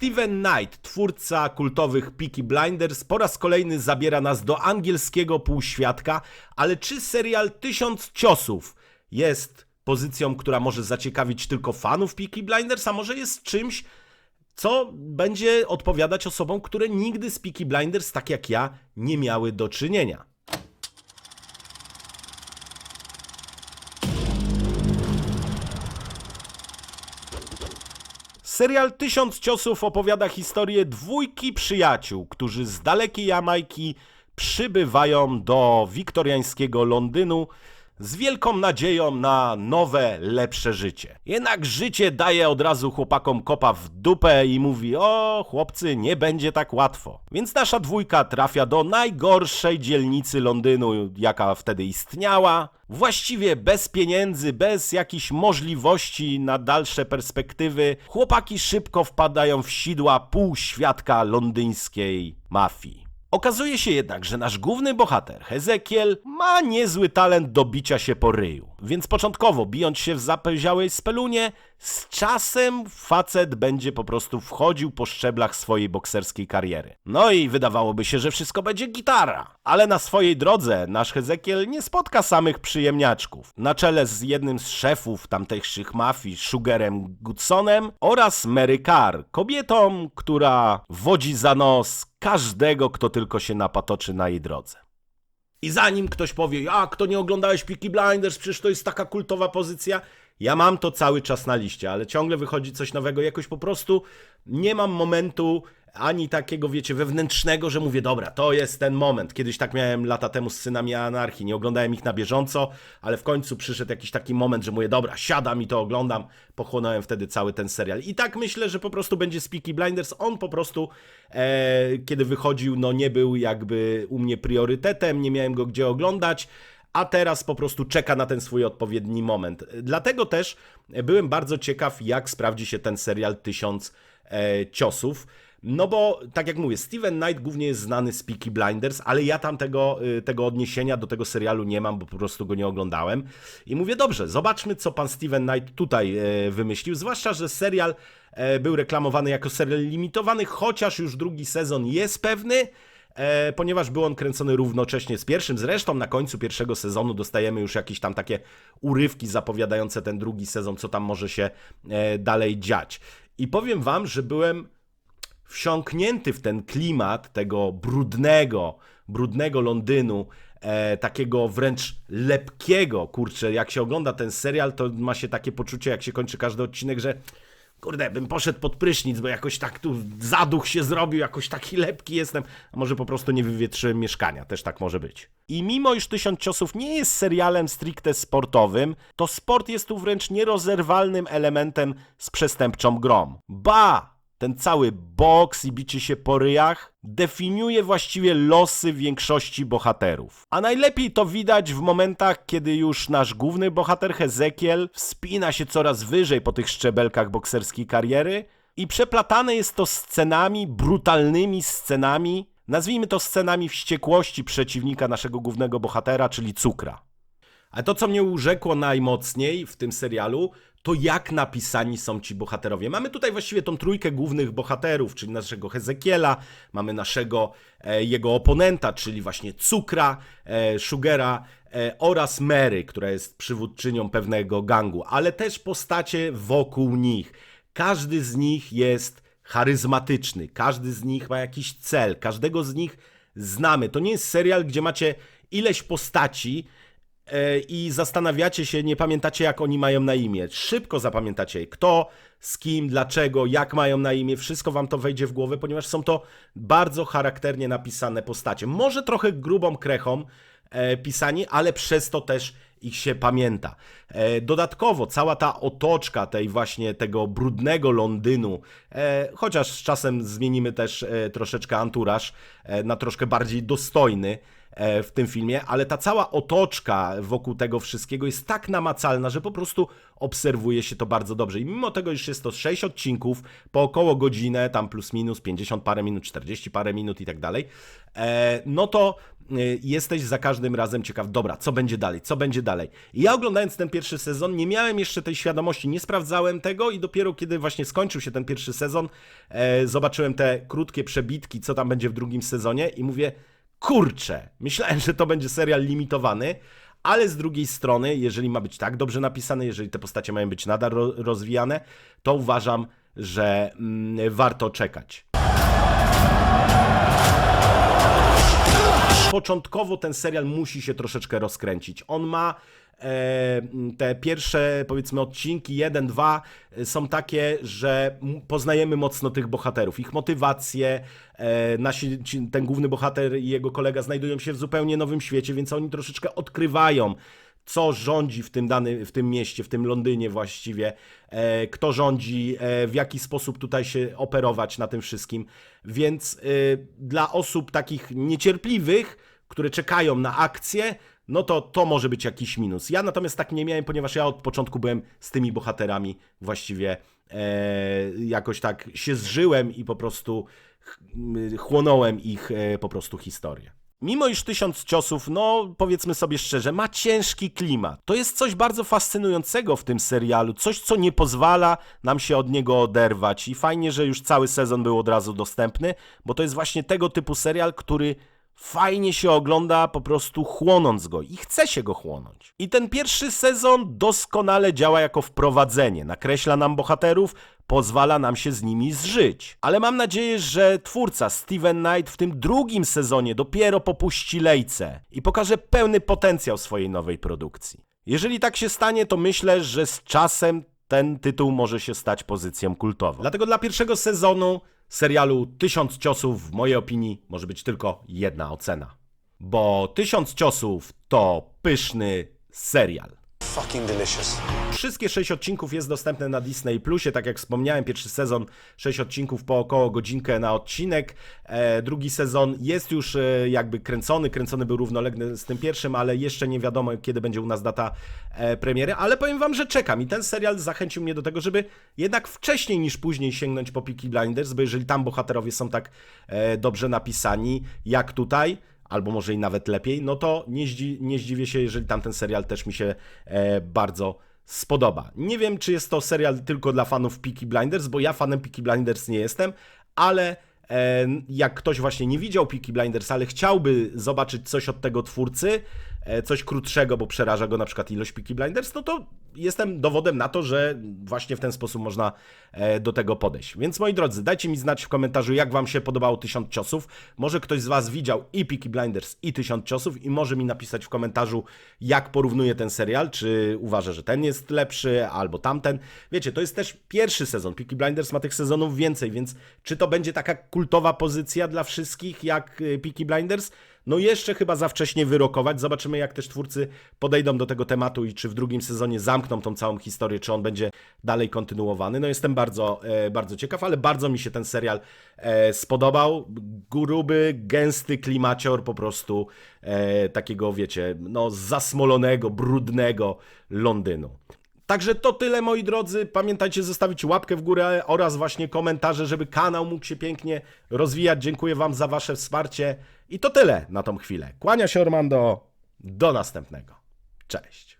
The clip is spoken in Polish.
Steven Knight, twórca kultowych Peaky Blinders, po raz kolejny zabiera nas do angielskiego półświadka, ale czy serial Tysiąc Ciosów jest pozycją, która może zaciekawić tylko fanów Peaky Blinders, a może jest czymś, co będzie odpowiadać osobom, które nigdy z Peaky Blinders, tak jak ja, nie miały do czynienia. Serial Tysiąc Ciosów opowiada historię dwójki przyjaciół, którzy z dalekiej Jamajki przybywają do wiktoriańskiego Londynu z wielką nadzieją na nowe, lepsze życie. Jednak życie daje od razu chłopakom kopa w dupę i mówi: O, chłopcy, nie będzie tak łatwo. Więc nasza dwójka trafia do najgorszej dzielnicy Londynu, jaka wtedy istniała. Właściwie bez pieniędzy, bez jakichś możliwości na dalsze perspektywy, chłopaki szybko wpadają w sidła półświadka londyńskiej mafii. Okazuje się jednak, że nasz główny bohater, Hezekiel, ma niezły talent do bicia się po ryju. Więc początkowo, bijąc się w zapęziałej spelunie, z czasem facet będzie po prostu wchodził po szczeblach swojej bokserskiej kariery. No i wydawałoby się, że wszystko będzie gitara. Ale na swojej drodze nasz Hezekiel nie spotka samych przyjemniaczków. Na czele z jednym z szefów tamtejszych mafii, Sugarem Goodsonem oraz Mary Carr, kobietą, która wodzi za nos każdego, kto tylko się napatoczy na jej drodze. I zanim ktoś powie, jak to nie oglądałeś Peaky Blinders, przecież to jest taka kultowa pozycja, ja mam to cały czas na liście, ale ciągle wychodzi coś nowego, jakoś po prostu nie mam momentu ani takiego, wiecie, wewnętrznego, że mówię, dobra, to jest ten moment. Kiedyś tak miałem lata temu z synami Anarchii, nie oglądałem ich na bieżąco, ale w końcu przyszedł jakiś taki moment, że mówię, dobra, siadam i to oglądam. Pochłonąłem wtedy cały ten serial. I tak myślę, że po prostu będzie z Peaky Blinders. On po prostu, e, kiedy wychodził, no nie był jakby u mnie priorytetem, nie miałem go gdzie oglądać a teraz po prostu czeka na ten swój odpowiedni moment. Dlatego też byłem bardzo ciekaw, jak sprawdzi się ten serial Tysiąc e, Ciosów. No bo, tak jak mówię, Steven Knight głównie jest znany z Peaky Blinders, ale ja tam tego, y, tego odniesienia do tego serialu nie mam, bo po prostu go nie oglądałem. I mówię, dobrze, zobaczmy, co pan Steven Knight tutaj e, wymyślił. Zwłaszcza, że serial e, był reklamowany jako serial limitowany, chociaż już drugi sezon jest pewny. E, ponieważ był on kręcony równocześnie z pierwszym. Zresztą na końcu pierwszego sezonu dostajemy już jakieś tam takie urywki zapowiadające ten drugi sezon, co tam może się e, dalej dziać. I powiem wam, że byłem wsiąknięty w ten klimat tego brudnego, brudnego Londynu, e, takiego wręcz lepkiego, kurczę, jak się ogląda ten serial, to ma się takie poczucie, jak się kończy każdy odcinek, że kurde, bym poszedł pod prysznic, bo jakoś tak tu zaduch się zrobił, jakoś taki lepki jestem, a może po prostu nie wywietrzyłem mieszkania, też tak może być. I mimo iż Tysiąc Ciosów nie jest serialem stricte sportowym, to sport jest tu wręcz nierozerwalnym elementem z przestępczą grą. Ba! Ten cały boks i bicie się po ryjach definiuje właściwie losy większości bohaterów. A najlepiej to widać w momentach, kiedy już nasz główny bohater Hezekiel wspina się coraz wyżej po tych szczebelkach bokserskiej kariery i przeplatane jest to scenami, brutalnymi scenami, nazwijmy to scenami wściekłości przeciwnika naszego głównego bohatera, czyli Cukra. A to, co mnie urzekło najmocniej w tym serialu, to jak napisani są ci bohaterowie. Mamy tutaj właściwie tą trójkę głównych bohaterów, czyli naszego Hezekiela, mamy naszego e, jego oponenta, czyli właśnie Cukra, e, Sugera e, oraz Mary, która jest przywódczynią pewnego gangu, ale też postacie wokół nich. Każdy z nich jest charyzmatyczny, każdy z nich ma jakiś cel, każdego z nich znamy. To nie jest serial, gdzie macie ileś postaci, i zastanawiacie się, nie pamiętacie jak oni mają na imię. Szybko zapamiętacie kto, z kim, dlaczego, jak mają na imię, wszystko wam to wejdzie w głowę, ponieważ są to bardzo charakternie napisane postacie. Może trochę grubą krechą e, pisani, ale przez to też ich się pamięta. E, dodatkowo cała ta otoczka tej właśnie tego brudnego Londynu, e, chociaż z czasem zmienimy też e, troszeczkę anturaż e, na troszkę bardziej dostojny, w tym filmie, ale ta cała otoczka wokół tego wszystkiego jest tak namacalna, że po prostu obserwuje się to bardzo dobrze. I mimo tego, iż jest to 6 odcinków po około godzinę, tam plus minus 50 parę minut, 40 parę minut i tak dalej, e, no to e, jesteś za każdym razem ciekaw, dobra, co będzie dalej, co będzie dalej. I ja oglądając ten pierwszy sezon nie miałem jeszcze tej świadomości, nie sprawdzałem tego i dopiero kiedy właśnie skończył się ten pierwszy sezon, e, zobaczyłem te krótkie przebitki, co tam będzie w drugim sezonie i mówię, kurczę, myślałem, że to będzie serial limitowany, ale z drugiej strony, jeżeli ma być tak dobrze napisany, jeżeli te postacie mają być nadal ro- rozwijane, to uważam, że mm, warto czekać. Początkowo ten serial musi się troszeczkę rozkręcić. On ma e, te pierwsze, powiedzmy, odcinki, jeden, dwa, e, są takie, że poznajemy mocno tych bohaterów, ich motywacje. E, nasi, ten główny bohater i jego kolega znajdują się w zupełnie nowym świecie, więc oni troszeczkę odkrywają co rządzi w tym, dany, w tym mieście, w tym Londynie właściwie, e, kto rządzi, e, w jaki sposób tutaj się operować na tym wszystkim. Więc e, dla osób takich niecierpliwych, które czekają na akcję, no to to może być jakiś minus. Ja natomiast tak nie miałem, ponieważ ja od początku byłem z tymi bohaterami właściwie jakoś tak się zżyłem i po prostu chłonąłem ich po prostu historię. Mimo iż tysiąc ciosów, no powiedzmy sobie szczerze, ma ciężki klimat. To jest coś bardzo fascynującego w tym serialu, coś co nie pozwala nam się od niego oderwać i fajnie, że już cały sezon był od razu dostępny, bo to jest właśnie tego typu serial, który fajnie się ogląda po prostu chłonąc go i chce się go chłonąć. I ten pierwszy sezon doskonale działa jako wprowadzenie, nakreśla nam bohaterów, pozwala nam się z nimi zżyć. Ale mam nadzieję, że twórca Steven Knight w tym drugim sezonie dopiero popuści lejce i pokaże pełny potencjał swojej nowej produkcji. Jeżeli tak się stanie, to myślę, że z czasem ten tytuł może się stać pozycją kultową. Dlatego dla pierwszego sezonu serialu Tysiąc Ciosów, w mojej opinii, może być tylko jedna ocena. Bo Tysiąc Ciosów to pyszny serial. Fucking delicious. Wszystkie sześć odcinków jest dostępne na Disney Plusie, tak jak wspomniałem, pierwszy sezon sześć odcinków po około godzinkę na odcinek. E, drugi sezon jest już e, jakby kręcony, kręcony był równolegle z tym pierwszym, ale jeszcze nie wiadomo kiedy będzie u nas data e, premiery, ale powiem wam, że czekam i ten serial zachęcił mnie do tego, żeby jednak wcześniej niż później sięgnąć po Peaky Blinders, bo jeżeli tam bohaterowie są tak e, dobrze napisani jak tutaj, albo może i nawet lepiej, no to nie, zdzi- nie zdziwię się, jeżeli tamten serial też mi się e, bardzo spodoba. Nie wiem, czy jest to serial tylko dla fanów Peaky Blinders, bo ja fanem Peaky Blinders nie jestem, ale e, jak ktoś właśnie nie widział Peaky Blinders, ale chciałby zobaczyć coś od tego twórcy, coś krótszego, bo przeraża go na przykład ilość Peaky Blinders, no to jestem dowodem na to, że właśnie w ten sposób można e, do tego podejść. Więc moi drodzy, dajcie mi znać w komentarzu, jak wam się podobało Tysiąc Ciosów. Może ktoś z was widział i Peaky Blinders, i Tysiąc Ciosów i może mi napisać w komentarzu, jak porównuje ten serial, czy uważa, że ten jest lepszy, albo tamten. Wiecie, to jest też pierwszy sezon. Peaky Blinders ma tych sezonów więcej, więc czy to będzie taka kultowa pozycja dla wszystkich, jak y, Peaky Blinders? No jeszcze chyba za wcześnie wyrokować. Zobaczymy, jak też twórcy podejdą do tego tematu i czy w drugim sezonie zamkną tą całą historię, czy on będzie dalej kontynuowany. No jestem bardzo, e, bardzo ciekaw, ale bardzo mi się ten serial e, spodobał. Gruby, gęsty klimacior po prostu e, takiego, wiecie, no zasmolonego, brudnego Londynu. Także to tyle moi drodzy. Pamiętajcie zostawić łapkę w górę oraz właśnie komentarze, żeby kanał mógł się pięknie rozwijać. Dziękuję Wam za Wasze wsparcie. I to tyle na tą chwilę. Kłania się Ormando. Do następnego. Cześć.